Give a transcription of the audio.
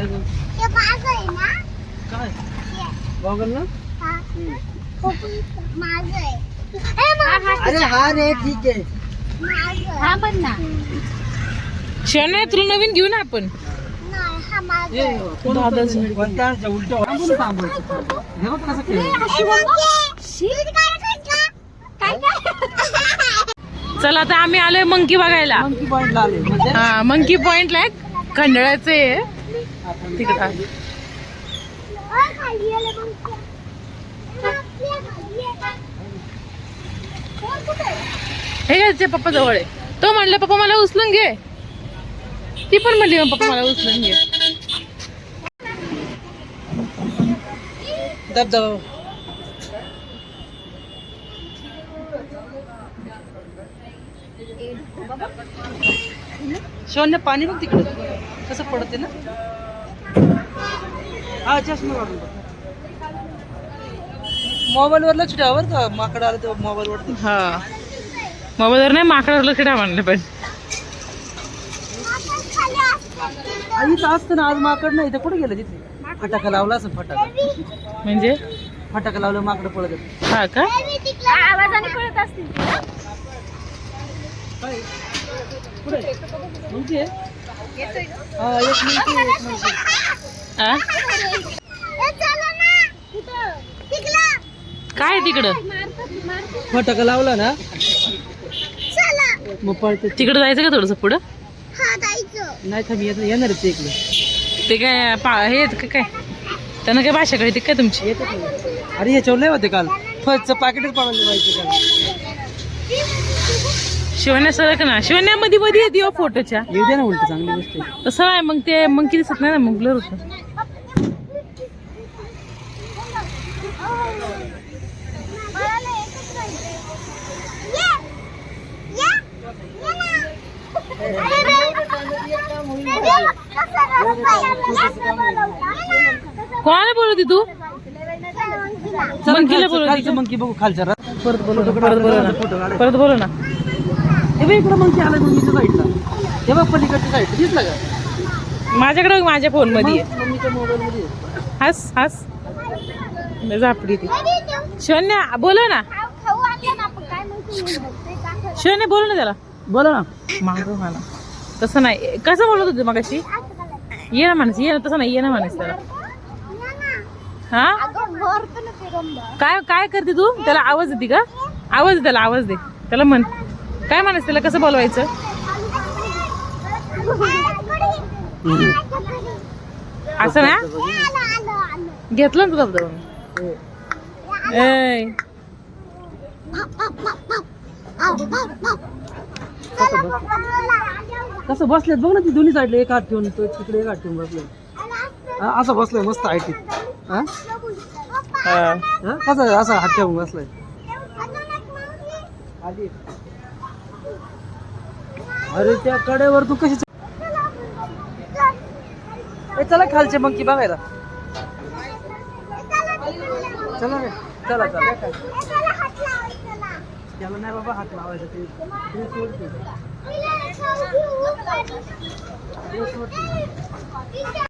काय गं? हे आहे काय? हे. ना? हा. हे अरे हा रे ठीक हा पण ना. तुला नवीन घेऊ ना आपण? हा ए. कोण. होतं? उलट थांबून हे बघ कसं काय चला आता आम्ही आलोय मंकी बघायला. मंकी पॉइंट आले म्हणजे? हा मंकी पॉइंटला आहे खंडाळ्याचं आहे. तिकडं आहे. हे घ्यायचे पप्पा जवळ आहे. तो म्हणलं पप्पा मला उचलून घे. ती पण म्हणली "मग पप्पा मला उचलून घे. धबधबा शोन पाणी बघ तिकडे. कसं पडते ना? हा चष्मा काढून लक्ष ठेवा बरं का माकड आलं तेव्हा मोबाईल वर हा. मोबाईलवर नाही माकडावर लक्ष ठेवा म्हणलं पण. खाली असतो. ना आज माकड नाही इथं कुठे गेलं तिथे? फटाका लावला असं फटाका. म्हणजे? फटाका लावलं माकड पळत येतं. हा का? आवाजाने कळत असतील काय कुठे हा एक एक आ? ए, चला ना. कुठं? तिकडं. काय आहे तिकडं. फटाका लावला ना चला. मग पळते तिकडं जायचं का थोडस पुढं हा, जायचं. नाही येत- येणार आहे ते इकडे ते काय पा हे काय त्यांना काय भाषा कळते काय तुमची. अरे ह्याच्यावर लय होते काल फळचं पाकिटच पडवलं पाहिजे काल शिवण्या सरक ना शिवण्या मध्ये मध्ये येते हो फोटोच्या येऊ दे ना उलट चांगली गोष्ट आहे तसं नाही मग ते मग किती दिसत नाही ना मग ब्लर होतं मला नाही एकच जायचंय. ये. ये. ये ना. अरे रे. रे, कसं रडत आहे? कसं बोलवता? ये ना. कोणाला बोलवती तू? मंकीला बोलवते मंकी बघू खालच्या रात परत बोलू परत बोलव ना. परत बोलव ना. हे बघ इकडं मंकी आलं मंकीच्या साईडला. हे बघ पलीकडच्या साईड दिसला का? माझ्याकडे बघ, माझ्या फोनमध्ये आहे. मग मम्मीच्या मोबाईल मध्ये आहे. हस हस. झापडी ती? शिवण्या बोलव ना. खाऊ खाऊ आणलं ना आपण काय म्हणतो ते टाकायचं. शिवण्या बोलव ना त्याला. बोला ना. मागं म्हणा तसं नाही. कसं बोलत होते मगाशी. ये ना म्हणायचं. ये ना. तसं नाही. ये ना म्हणायचं त्याला. हा. काय काय करते तू? त्याला आवाज देते का? आवाज दे त्याला आवाज दे. त्याला म्हण. काय म्हणायचं त्याला? कसं बोलवायचं? असं ना? घेतलं ना तू धबधबा कसं बसलेत बघ ना ती दोन्ही साईडला एक हात ठेवून तो तिकडे एक हात ठेवून बसले असं बसलंय मस्त आयटीत हा? हा. हा? कसं असं हात ठेवून बसलाय. अरे त्या कडेवर तू कशी चला खालचे मंकी बघायला. चला रे. चला चला. त्याला नाही बाबा हात लावायचा ते ते.